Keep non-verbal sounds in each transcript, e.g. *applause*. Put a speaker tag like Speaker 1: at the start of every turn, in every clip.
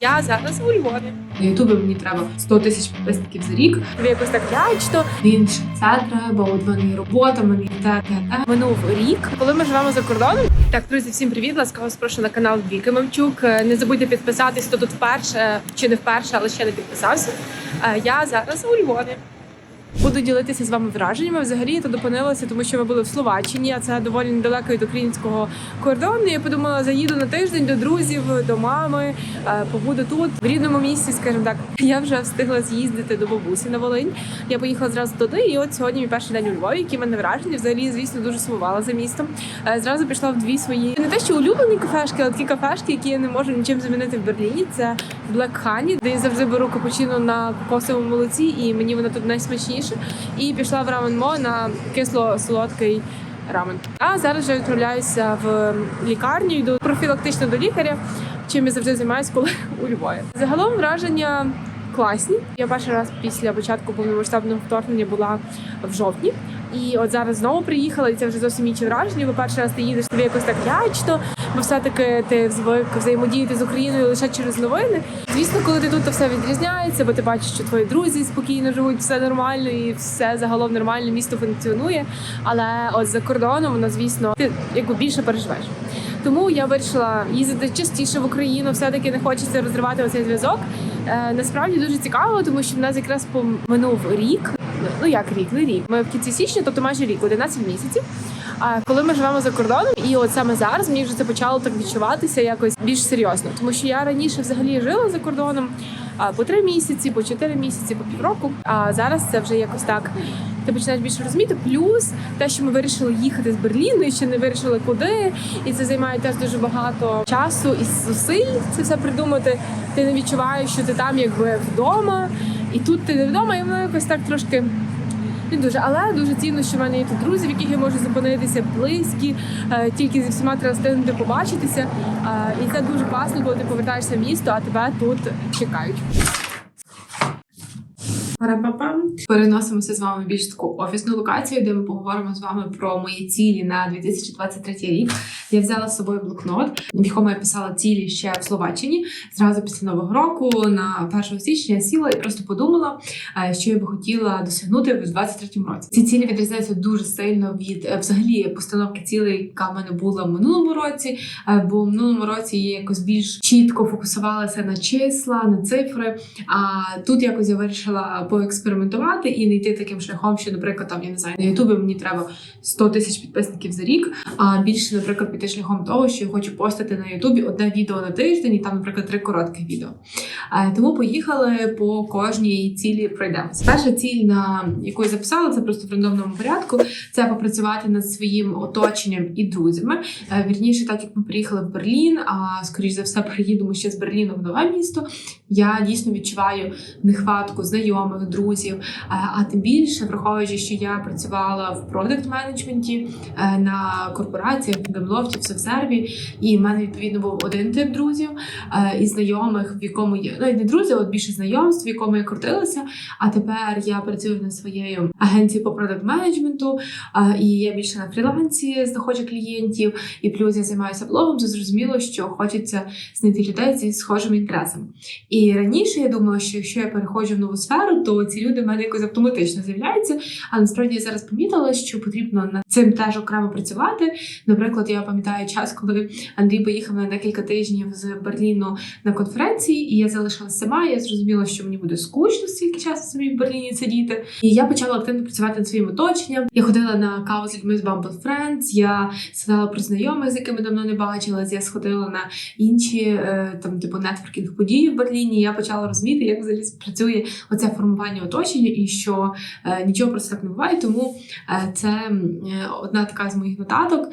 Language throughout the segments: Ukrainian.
Speaker 1: Я зараз у Львові.
Speaker 2: На Ютубі мені треба 100 тисяч підписників за рік.
Speaker 1: Тобі якось так лячно.
Speaker 2: Інше це треба, от вони робота, мені та та те, те, те.
Speaker 1: Минув рік, коли ми живемо за кордоном. Так, друзі, всім привіт! Ласкаво вас прошу на канал Віки Мемчук. Е, Не забудьте підписатись, хто тут вперше чи не вперше, але ще не підписався. Е, Я зараз у Львові. Буду ділитися з вами враженнями. Взагалі тут опинилася, тому що ми були в Словаччині, а це доволі недалеко від українського кордону. Я подумала, заїду на тиждень до друзів, до мами, е, побуду тут в рідному місці, скажімо так. Я вже встигла з'їздити до бабусі на Волинь. Я поїхала зразу туди, і от сьогодні мій перший день у Львові, які мене враження. Взагалі, звісно, дуже сумувала за містом. Е, Зразу пішла в дві свої не те, що улюблені кафешки, але такі кафешки, які я не можу нічим замінити в Берліні. Це Black Honey, де я завжди беру капучино на кокосовому молоці, і мені воно тут найсмачніше. І пішла в рамен мо на кисло-солодкий рамен. А зараз вже відправляюся в лікарню, йду профілактично до лікаря, чим я завжди займаюся, коли *laughs* у Львові. Загалом враження класні. Я перший раз після початку повномасштабного вторгнення була в жовтні. І от зараз знову приїхала, і це вже зовсім інші враження. Бо перший раз ти їдеш тобі якось так лячно, бо все-таки ти звик взаємодіяти з Україною лише через новини. Звісно, коли ти тут, то все відрізняється, бо ти бачиш, що твої друзі спокійно живуть, все нормально і все загалом нормально, місто функціонує. Але от за кордоном воно, звісно, ти якби більше переживеш. Тому я вирішила їздити частіше в Україну. Все таки не хочеться розривати оцей зв'язок. Е, насправді дуже цікаво, тому що в нас якраз поминув рік. Ну як рік, не рік. Ми в кінці січня, тобто майже рік, 11 місяців. А коли ми живемо за кордоном, і от саме зараз мені вже це почало так відчуватися якось більш серйозно, тому що я раніше взагалі жила за кордоном а, по три місяці, по чотири місяці, по півроку. А зараз це вже якось так. Ти починаєш більше розуміти. Плюс те, що ми вирішили їхати з Берліну і ще не вирішили куди, і це займає теж дуже багато часу і зусиль це все придумати. Ти не відчуваєш, що ти там якби вдома, і тут ти не вдома, і воно якось так трошки. Не дуже, але дуже цінно, що в мене є тут друзі, в яких я можу зупинитися, близькі, е, тільки зі всіма треба встигнути побачитися. Е, І це дуже класно, коли ти повертаєшся в місто, а тебе тут чекають.
Speaker 2: Пара-па-пам. Переносимося з вами в більш таку офісну локацію, де ми поговоримо з вами про мої цілі на 2023 рік. Я взяла з собою блокнот, в якому я писала цілі ще в Словаччині. Зразу після нового року, на 1 січня я сіла і просто подумала, е, що я би хотіла досягнути в 2023 році. Ці цілі відрізняються дуже сильно від е, взагалі постановки цілей, яка в мене була в минулому році. е, Бо в минулому році я якось більш чітко фокусувалася на числа, на цифри. А тут якось я вирішила поекспериментувати і не йти таким шляхом, що, наприклад, там я не знаю, на Ютубі мені треба 100 тисяч підписників за рік. А більше, наприклад, піти шляхом того, що я хочу постати на Ютубі одне відео на тиждень, і там, наприклад, три коротких відео. Е, Тому поїхали по кожній цілі пройдемося. Перша ціль, на яку я записала, це просто в рандомному порядку. Це попрацювати над своїм оточенням і друзями. Е, Вірніше, так як ми приїхали в Берлін, а скоріш за все *laughs* приїдемо ще з Берліну в нове місто. Я дійсно відчуваю нехватку знайомих, друзів. Е, А тим більше, враховуючи, що я працювала в продакт менеджменті е, на корпораціях, в Гемлофті, в Севсерві, і в мене відповідно був один тип друзів е, і знайомих, в якому я ну, не друзі, от більше знайомств, в якому я крутилася. А тепер я працюю на своєю агенції по продакт менеджменту, е, і я більше на фрілансі знаходжу клієнтів, і плюс я займаюся блогом. То зрозуміло, що хочеться знайти людей зі схожими інтересами. І раніше я думала, що якщо я переходжу в нову сферу, то ці люди в мене якось автоматично з'являються. А насправді я зараз помітила, що потрібно над цим теж окремо працювати. Наприклад, я пам'ятаю час, коли Андрій поїхав на декілька тижнів з Берліну на конференції, і я залишилася сама. Я зрозуміла, що мені буде скучно стільки часу собі в Берліні сидіти. І я почала активно працювати над своїм оточенням. Я ходила на каву з людьми з Bumble Friends, Я згадала про знайомих, з якими давно не бачилась. Я сходила на інші е, там, типу, нетворкінг події в Берліні. Я почала розуміти, як взагалі працює оце формування оточення, і що е, нічого просто так не буває. Тому е, це е, одна така з моїх нотаток.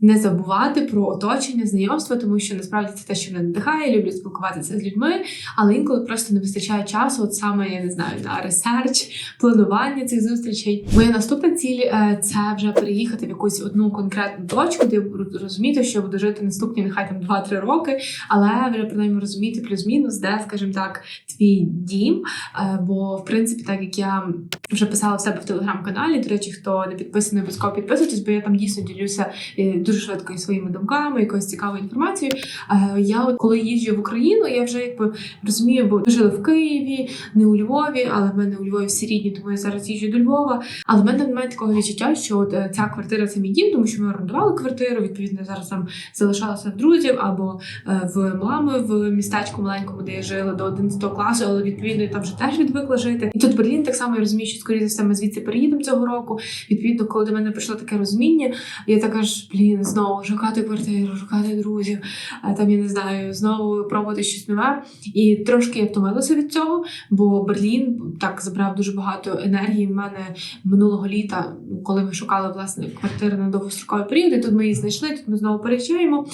Speaker 2: Не забувати про оточення, знайомства, тому що насправді це те, що мене надихає, люблю спілкуватися з людьми, але інколи просто не вистачає часу, от саме я не знаю, на ресерч, планування цих зустрічей. Моя наступна ціль е, це вже переїхати в якусь одну конкретну точку, де розуміти, що я буду жити наступні нехай там 2-3 роки, але вже принаймні розуміти плюс-мінус, де, скажімо так, твій дім. Е, Бо в принципі, так як я вже писала в себе в телеграм-каналі, до речі, хто не підписаний, обов'язково підписуйтесь, бо я там дійсно ділюся е, дуже швидко і своїми думками, якоюсь цікавою інформацією. Е, Я от коли їжджу в Україну, я вже якби розумію, бо жили в Києві, не у Львові, але в мене у Львові всі рідні, тому я зараз їжджу до Львова. Але в мене немає такого відчуття, що от е, ця квартира це мій дім, тому що ми орендували квартиру. Відповідно, зараз там залишалася друзів або е, в мами в містечку маленькому, де я жила до 11 класу, але відповідно я там вже теж відвикла жити. І тут Берлін так само я розумію, що скоріше за все ми звідси переїдемо цього року. Відповідно, коли до мене прийшло таке розуміння, я така ж блін, знову шукати квартиру, шукати друзів, там я не знаю, знову пробувати щось нове. І трошки я втомилася від цього, бо Берлін так забрав дуже багато енергії в мене минулого літа, коли ми шукали власне квартири на довгостроковий період. І тут ми її знайшли. Тут ми знову переїжджаємо.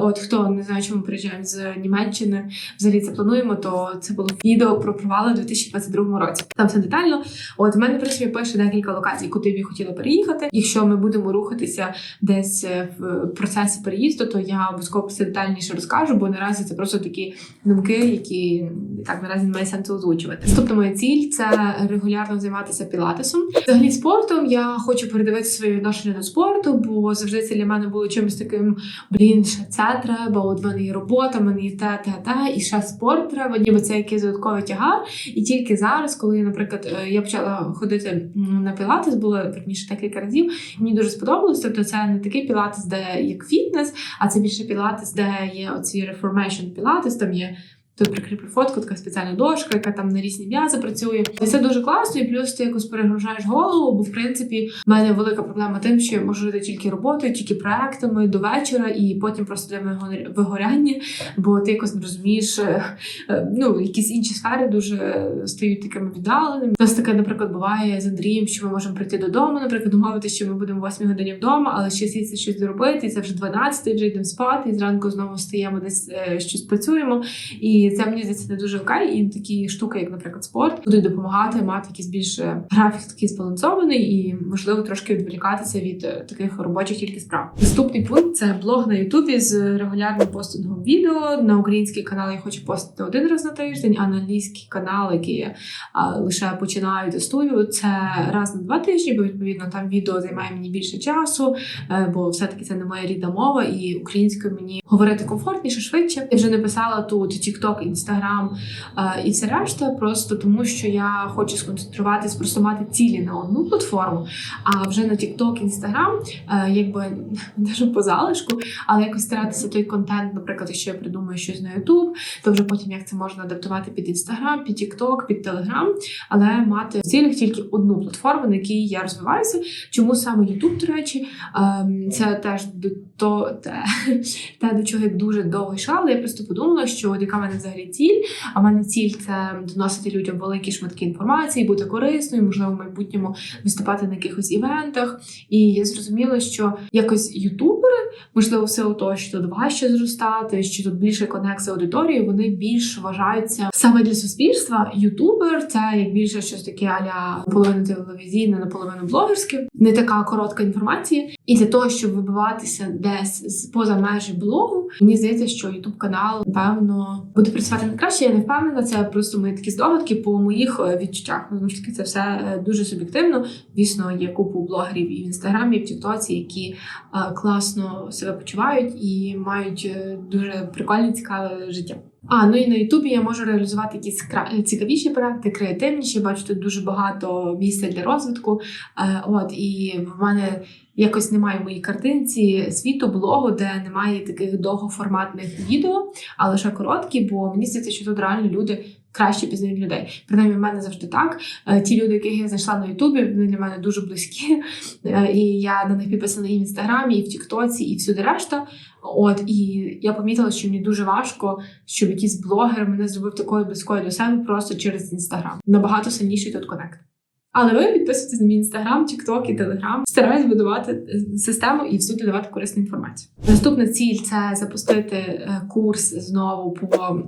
Speaker 2: От хто не знає, чому ми приїжджаємо з Німеччини, взагалі це плануємо. То це було відео про провали у 2022 році. Там все детально. От в мене в принципі пише декілька локацій, куди б я хотіла переїхати. Якщо ми будемо рухатися десь е, в процесі переїзду, то я обов'язково все детальніше розкажу, бо наразі це просто такі думки, які так наразі немає сенсу озвучувати. Наступна моя ціль це регулярно займатися пілатесом. Взагалі спортом я хочу передивитися своє відношення до спорту, бо завжди це для мене було чимось таким: блін, ще це треба. От мене є робота, в мене є те, те, те, і ще спорт треба, ніби це якийсь додатковий тягар. І тільки зараз, коли, наприклад, е, я почала ходити на пілатес, було верніше декілька разів. Мені дуже сподобалось. Тобто, це не такий пілатес, де як фітнес, а це більше пілатес, де є оці reformation пілатес, там є. Тут прикріплю фотку, така спеціальна дошка, яка там на різні м'язи працює. І це дуже класно, і плюс ти якось перегружаєш голову, бо в принципі в мене велика проблема тим, що я можу жити тільки роботою, тільки проектами до вечора, і потім просто для вигоря- вигоряння, бо ти якось не розумієш, е, е, ну якісь інші сфери дуже стають такими віддаленими. У нас таке, наприклад, буває з Андрієм, що ми можемо прийти додому, наприклад, домовитися, що ми будемо в 8 годині вдома, але ще сісти щось доробити, і це вже 12, вже йдемо спати, і зранку знову стаємо десь е, щось працюємо. І це мені здається не дуже окей. І такі штуки, як, наприклад, спорт, будуть допомагати мати якийсь більш е, графік такий збалансований і можливо трошки відволікатися від е, таких робочих тільки справ. Наступний пункт це блог на Ютубі з регулярним постингом відео. На український канал я хочу постити один раз на тиждень, а на англійський канал, який я а, лише починаю тестую, це раз на два тижні, бо відповідно там відео займає мені більше часу, е, бо все-таки це не моя рідна мова, і українською мені говорити комфортніше, швидше. Я вже написала тут TikTok, Instagram е, і все решта, просто тому що я хочу сконцентруватись, просто мати цілі на одну платформу. А вже на TikTok, Instagram, е, якби *laughs* даже по залишку, але якось старатися той контент, наприклад, якщо я придумаю щось на YouTube, то вже потім як це можна адаптувати під Instagram, під TikTok, під Telegram, але мати в цілях тільки одну платформу, на якій я розвиваюся. Чому саме YouTube, до речі, Ем, це теж до то те, *laughs* те, до чого я дуже довго йшла, але я просто подумала, що от яка в мене взагалі ціль. А в мене ціль це доносити людям великі шматки інформації, бути корисною, можливо, в майбутньому виступати на якихось івентах. І я зрозуміла, що якось ютубери, можливо, в силу того, що тут важче зростати, що тут більше конект з аудиторією, вони більш вважаються саме для суспільства. Ютубер це як більше щось таке аля наполовину телевізійне, наполовину блогерське, не така коротка інформація. І для того, щоб вибиватися десь поза межі блогу, мені здається, що ютуб канал напевно буде працювати не краще. Я не впевнена. Це просто мої такі здогадки по моїх е, відчуттях. Ну, ж таки, це все е, дуже суб'єктивно. Звісно, є купу блогерів і в інстаграмі, і в Тіктоці, які е, класно себе почувають і мають дуже прикольне, цікаве життя. А ну і на Ютубі я можу реалізувати якісь цікавіші проекти, креативніші. Бачу тут дуже багато місця для розвитку. Е, От і в мене якось немає в моїй картинці світу блогу, де немає таких довгоформатних відео, а лише короткі, бо мені здається, що тут реально люди. Краще пізнають людей. Принаймні, в мене завжди так. Е, Ті люди, яких я знайшла на Ютубі, вони для мене дуже близькі. Е, І я на них підписана і в інстаграмі, і в Тіктоці, і всюди решта. От і я помітила, що мені дуже важко, щоб якийсь блогер мене зробив такою близькою до себе просто через інстаграм. Набагато сильніший тут конект. Але ви підписуйтесь на мій інстаграм, тікток і телеграм. Стараюсь будувати е, систему і всюди давати корисну інформацію. Наступна ціль це запустити е, курс знову по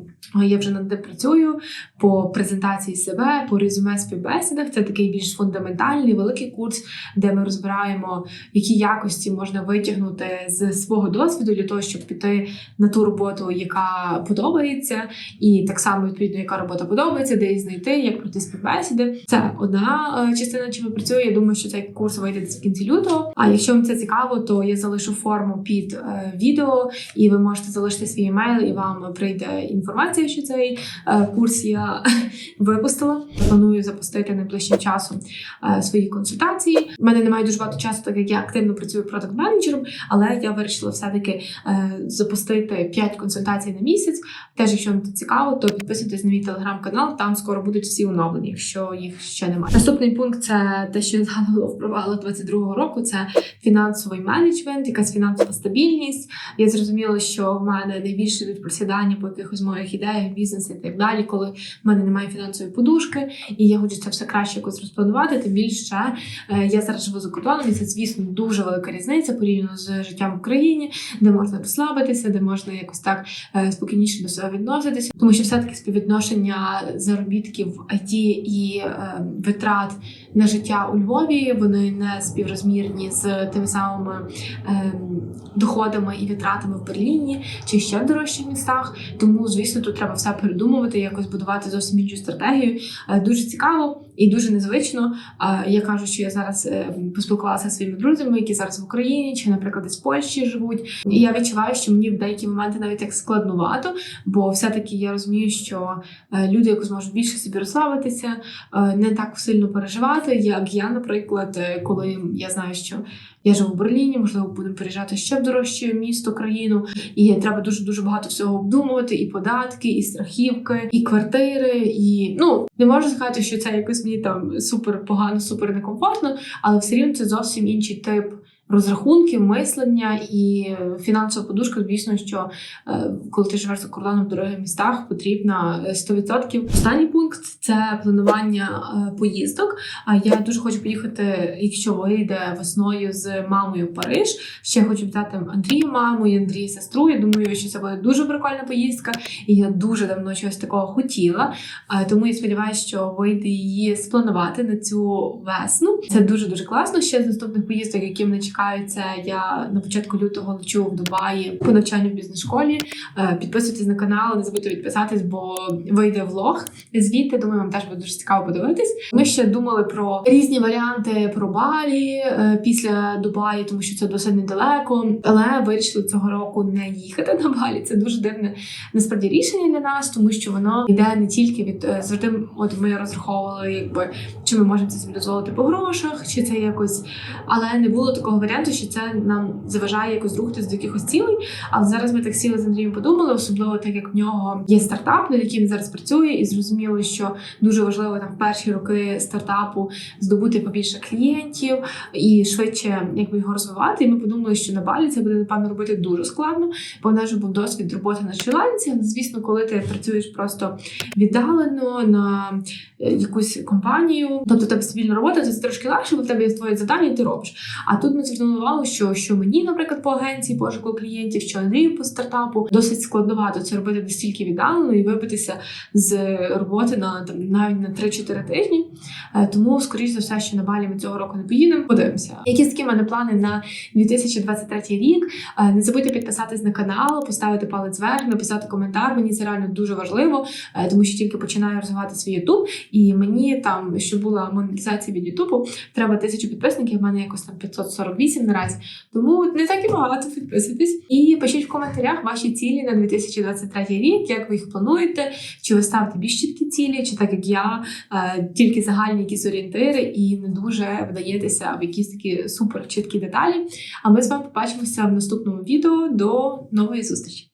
Speaker 2: я вже над ним працюю по презентації себе, по резюме співбесідах. Це такий більш фундаментальний великий курс, де ми розбираємо, які якості можна витягнути з свого досвіду для того, щоб піти на ту роботу, яка подобається, і так само відповідно, яка робота подобається, де її знайти, як пройти співбесіди. Це одна частина чим працює. Я думаю, що цей курс вийде в кінці лютого. А якщо вам це цікаво, то я залишу форму під е, відео, і ви можете залишити свій емейл, і вам прийде інформація, що цей е, курс я *laughs* випустила. Планую запустити найближчим часом е, свої консультації. У мене немає дуже багато часу, так як я активно працюю продакт менеджером але я вирішила все-таки е, запустити 5 консультацій на місяць. Теж, якщо вам це цікаво, то підписуйтесь на мій телеграм-канал. Там скоро будуть всі оновлені, якщо їх ще немає. Наступний пункт це те, що я згадувала впровадила 22-го року. Це фінансовий менеджмент, якась фінансова стабільність. Я зрозуміла, що в мене найбільше йдуть просідання по якихось моїх ідеях, бізнесу і так далі, коли в мене немає фінансової подушки, і я хочу це все краще якось розпланувати. Тим більше е, я зараз живу за кордоном, і це, звісно, дуже велика різниця порівняно з життям в Україні, де можна розслабитися, де можна якось так е, спокійніше до себе відноситися. Тому що все-таки співвідношення заробітків в IT і е, на життя у Львові вони не співрозмірні з тими самими е, доходами і витратами в Берліні чи ще в дорожчих містах. Тому, звісно, тут треба все передумувати, якось будувати зовсім іншу стратегію. Е, Дуже цікаво і дуже незвично. Я кажу, що я зараз е, поспілкувалася зі своїми друзями, які зараз в Україні, чи, наприклад, в Польщі живуть. І я відчуваю, що мені в деякі моменти навіть так складнувато, бо все-таки я розумію, що е, люди якось можуть більше собі розслабитися, е, не так сильно переживати, як я, наприклад, коли я знаю, що я живу в Берліні, можливо, будемо переїжджати ще в дорожче місто, країну, і треба дуже дуже багато всього обдумувати: і податки, і страхівки, і квартири. І ну не можу сказати, що це якось мені там супер погано, супер некомфортно, але все рівно це зовсім інший тип. Розрахунків, мислення і фінансова подушка, звісно, що е, коли ти живеш за кордоном в дорогих містах, потрібна е, 100%. Останній пункт це планування е, поїздок. А я дуже хочу поїхати, якщо вийде весною з мамою в Париж. Ще хочу взяти Андрію маму і Андрію сестру. Я думаю, що це буде дуже прикольна поїздка, і я дуже давно чогось такого хотіла. Е, Тому я сподіваюся, що вийде її спланувати на цю весну. Це дуже дуже класно. Ще з наступних поїздок, які мене чекають, це я на початку лютого лечу в Дубаї по навчанню в бізнес-школі. Е, Підписуйтесь на канал, не забудьте підписатись, бо вийде влог звідти. Думаю, вам теж буде дуже цікаво подивитись. Ми ще думали про різні варіанти про Балі е, після Дубаї, тому що це досить недалеко. Але вирішили цього року не їхати на Балі. Це дуже дивне насправді рішення для нас, тому що воно йде не тільки від е, завжди. От ми розраховували, якби чи ми можемо це собі дозволити по грошах, чи це якось, але не було такого варіанту, що це нам заважає якось рухатись до якихось цілей. Але зараз ми так сіли з Андрієм подумали, особливо так як в нього є стартап, над яким він зараз працює, і зрозуміло, що дуже важливо там в перші роки стартапу здобути побільше клієнтів і швидше якби його розвивати. І ми подумали, що на балі це буде напевно робити дуже складно, бо в нас вже був досвід роботи на. Але, Звісно, коли ти працюєш просто віддалено на е, якусь компанію, тобто тебе стабільна робота, це трошки легше, бо в тебе є твоє завдання, і ти робиш. А тут ми звернули увагу, що, що мені, наприклад, по агенції пошуку клієнтів, що Андрію по стартапу досить складновато це робити настільки віддалено і вибитися з роботи на там навіть на 3-4 тижні. Е, Тому, скоріш за все, що на балі ми цього року не поїдемо. Подивимося. Які такі мене плани на 2023 рік? Е, Не забудьте підписатись на канал, поставити палець вверх, написати коментар. Мені це реально дуже важливо, е, тому що тільки починаю розвивати свій Ютуб, і мені там, щоб була монетизація від Ютубу, треба тисячу підписників. в мене якось там 548 наразі. Тому не так і багато підписуйтесь. І пишіть в коментарях ваші цілі на 2023 рік, як ви їх плануєте, чи ви ставите більш чіткі цілі, чи так як я, е, тільки загальні якісь орієнтири, і не дуже вдаєтеся в якісь такі супер чіткі деталі. А ми з вами побачимося в наступному відео. До нової зустрічі!